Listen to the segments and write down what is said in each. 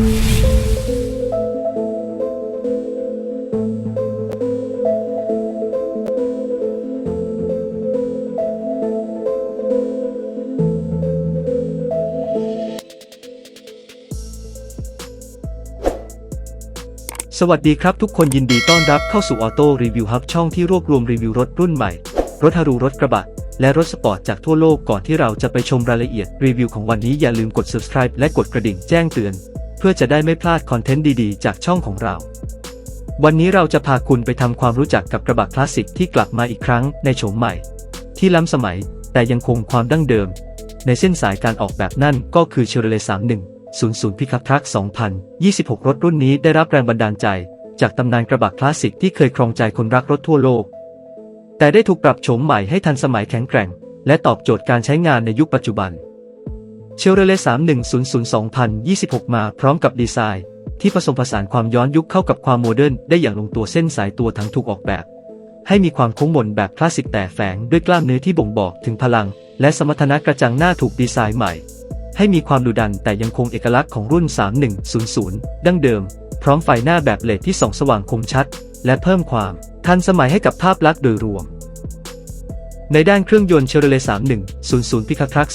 สวัสดีครับทุกคนยินดีต้อนรับเข้าสู่ออโต้รีวิวฮับช่องที่รวบรวมรีวิวรถรุ่นใหม่ รถฮารูรถกระบะ และรถสปอร์ตจากทั่วโลกก่อนที่เราจะไปชมรายละเอียดรีวิวของวันนี้อย่าลืมกด subscribe และกดกระดิ่งแจ้งเตือน เพื่อจะได้ไม่พลาดคอนเทนต์ดีๆ จากช่องของเรา วันนี้เราจะพาคุณไปทำความรู้จักกับกระบะคลาสสิกที่กลับมาอีกครั้งในโฉมใหม่ ที่ล้ำสมัยแต่ยังคงความดั้งเดิม ในเส้นสายการออกแบบนั่นก็คือเช v รเล31 00พิคับทรัค2026 รถรุ่นนี้ได้รับแรงบันดาลใจ จากตำนานกระบะคลาสสิกที่เคยครองใจคนรักรถทั่วโลก แต่ได้ถูกปรับโฉมใหม่ให้ทันสมัยแข็งแกร่ง และตอบโจทย์การใช้งานในยุคปัจจุบัน เช v รเล่3100 2026มาพร้อมกับดีไซน์ ที่ผสมผสานความย้อนยุคเข้ากับความโมเดิร์นได้อย่างลงตัวเส้นสายตัวทั้งถูกออกแบบ ให้มีความโค้งมนแบบคลาสสิกแต่แฝงด้วยกล้ามเนื้อที่บ่งบอกถึงพลัง และสมรรถนะกระจังหน้าถูกดีไซน์ใหม่ ให้มีความดุดันแต่ยังคงเอกลักษณ์ของรุ่น 3100 ดั้งเดิม พร้อมไฟหน้าแบบเลดที่ส่องสว่างคมชัด และเพิ่มความทันสมัยให้กับภาพลักษณ์โดยรวม ในด้านเครื่องยนต์เชลเล3100 พิคาทรัค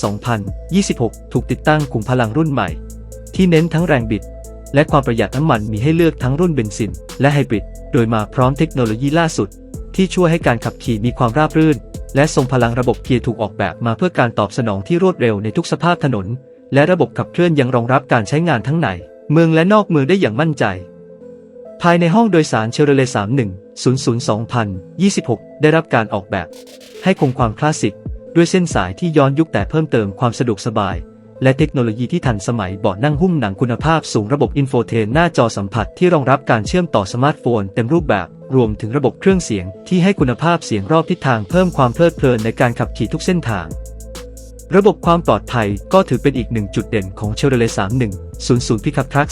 2026 ถูกติดตั้งขุมพลังรุ่นใหม่ ที่เน้นทั้งแรงบิด และความประหยัดน้ำมันมีให้เลือกทั้งรุ่นเบนซิน และไฮบริด โดยมาพร้อมเทคโนโลยีล่าสุด ที่ช่วยให้การขับขี่มีความราบรื่น และทรงพลังระบบเกียร์ถูกออกแบบมาเพื่อการตอบสนองที่รวดเร็วในทุกสภาพถนน และระบบขับเคลื่อนยังรองรับการใช้งานทั้งในเมืองและนอกเมืองได้อย่างมั่นใจ ภายในห้องโดยสารเชลเล31 00 2026 ได้รับการออกแบบ ให้คงความคลาสสิก ด้วยเส้นสายที่ย้อนยุคแต่เพิ่มเติมความสะดวกสบาย และเทคโนโลยีที่ทันสมัยเบาะนั่งหุ้มหนังคุณภาพสูงระบบอินโฟเทนหน้าจอสัมผัสที่รองรับการเชื่อมต่อสมาร์ทโฟนเต็มรูปแบบ รวมถึงระบบเครื่องเสียงที่ให้คุณภาพเสียงรอบทิศทางเพิ่มความเพลิดเพลินในการขับขี่ทุกเส้นทาง ระบบความปลอดภัยก็ถือเป็นอีกหนึ่งจุดเด่นของเชลเล31 00 พิคับทรัค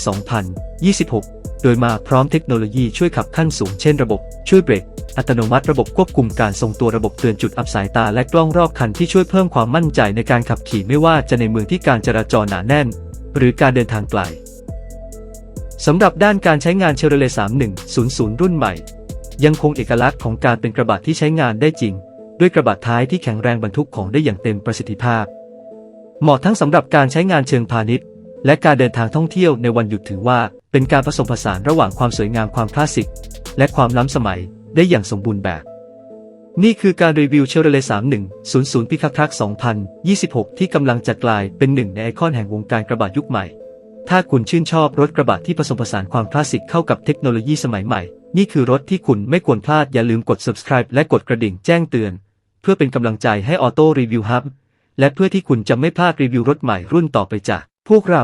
2026 โดยมาพร้อมเทคโนโลยีช่วยขับขั้นสูงเช่นระบบ ช่วยเบรก อัตโนมัติระบบควบคุมการทรงตัวระบบเตือนจุดอับสายตาและกล้องรอบคันที่ช่วยเพิ่มความมั่นใจในการขับขี่ไม่ว่าจะในเมืองที่การจราจรหนาแน่น หรือการเดินทางไกลสำหรับด้านการใช้งานเชลเล3100 รุ่นใหม่ ยังคงเอกลักษณ์ของการเป็นกระบะที่ใช้งานได้จริง ด้วยกระบะท้ายที่แข็งแรงบรรทุกของได้อย่างเต็มประสิทธิภาพ เหมาะทั้งสำหรับการใช้งานเชิงพาณิชย์ และการเดินทางท่องเที่ยวในวันหยุดถือว่า เป็นการผสมผสานระหว่างความสวยงามความคลาสสิก และความล้ำสมัยได้อย่างสมบูรณ์แบบ นี่คือการรีวิวเชลเล3100พิคักทัก2026ที่กำลังจะกลายเป็นหนึ่งในไอคอนแห่งวงการกระบะยุคใหม่ ถ้าคุณชื่นชอบรถกระบะที่ผสมผสานความคลาสสิกเข้ากับเทคโนโลยีสมัยใหม่ นี่คือรถที่คุณไม่ควรพลาดอย่าลืมกด subscribe และกดกระดิ่งแจ้งเตือน เพื่อเป็นกำลังใจให้ออโต้รีวิวฮับและเพื่อที่คุณจะไม่พลาดรีวิวรถใหม่รุ่นต่อไปจากพวกเรา